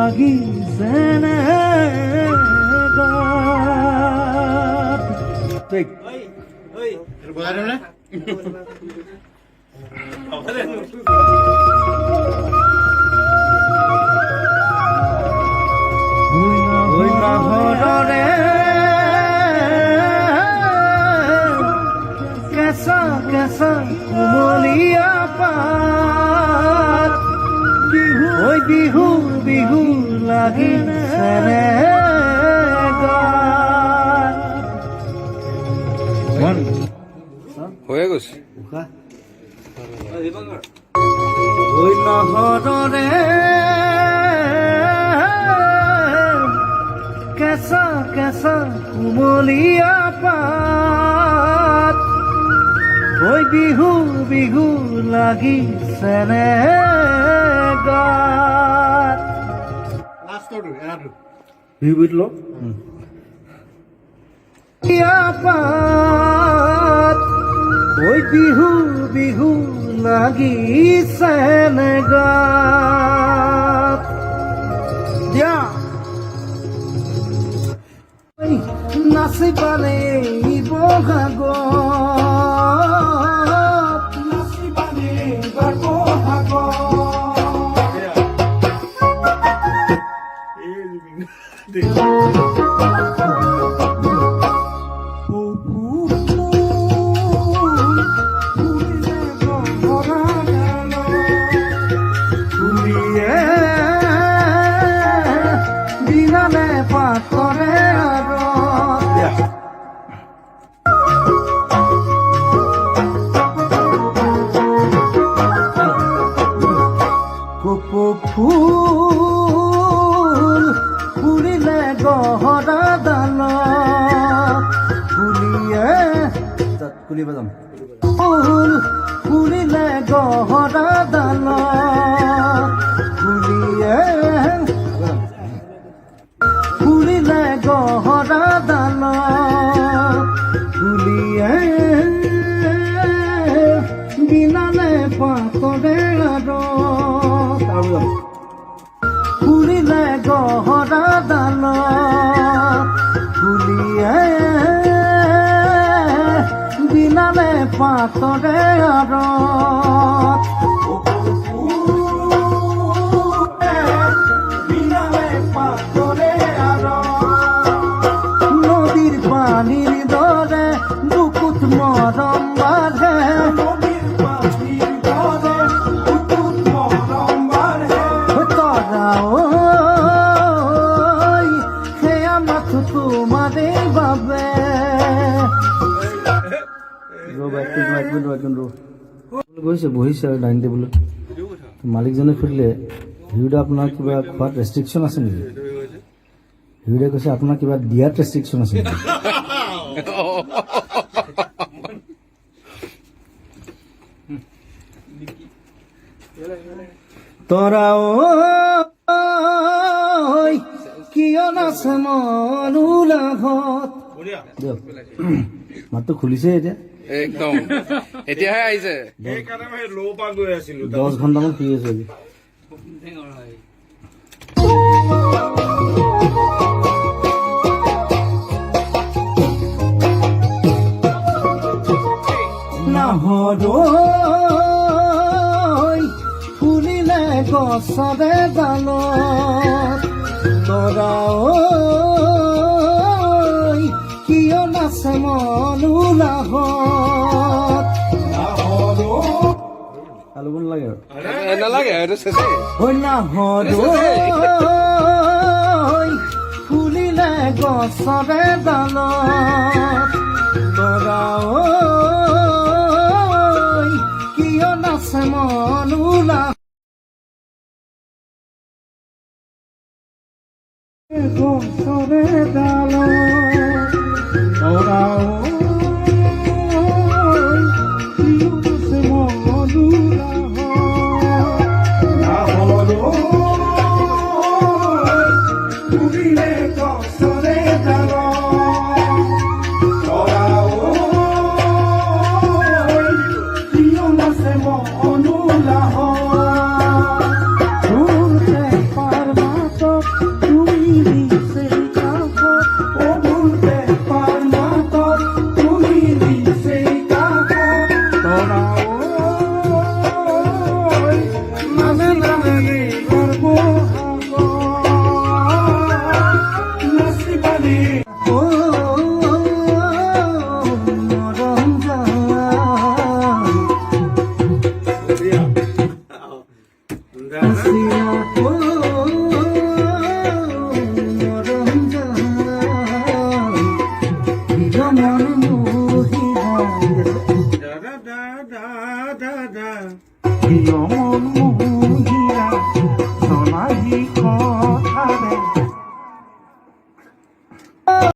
বাগি হরে কেসা কেসা কুমলিয়া পা বিহু বিহু লাগিছেনে হয়ে গৈছে। ওই নহৰৰে কেঁচা কেঁচা কুমলীয়া পাত ঐ বিহু বিহু লাগিছেনে এৰাটো বিহু বিহু দিয়া। ঐ, নাচিবানে বহাগত বিনালে কুলি বজাম। ফুল ফুৰিলে গহৰা দাল ফুলিয়ে ফুৰিলে গহৰা দাল ফুলিয়ে বিনালে পাতৰে আৰু বিনালে পাথরে আৰু গৈছে, বহিছে আৰু ডাইনিং টেবুলত। মালিকজনে সুধিলে ভিউদা আপোনাৰ কিবা খোৱাত ৰেষ্ট্ৰিকশ্যন আছে নেকি? ভিউদে কৈছে, আপোনাৰ কিবা দিয়াত ৰেষ্ট্ৰিকশ্যন আছে নেকি? তৰা কিয় নাছে মন উলাঘত মাতটো খুলিছে এতিয়া। একদম। এতিয়াহে আহিছে। সেইকাৰণে মই ল' পৰা গৈ আছিলো দহ ঘণ্টামান শুই আছো নাহৰৈ ফুলিলে গছৰে ডালত। তৰা কিয় নাচে মন উলাহত আলু নালাগে আৰু এ, নালাগে এইটো চেচেই হইনাহৰৈ ফুলিলে গছৰে ডালত তৰা কিয় নাচে মন উলা গছৰে ডালত তৰা ঐ Your mom, you are so magical.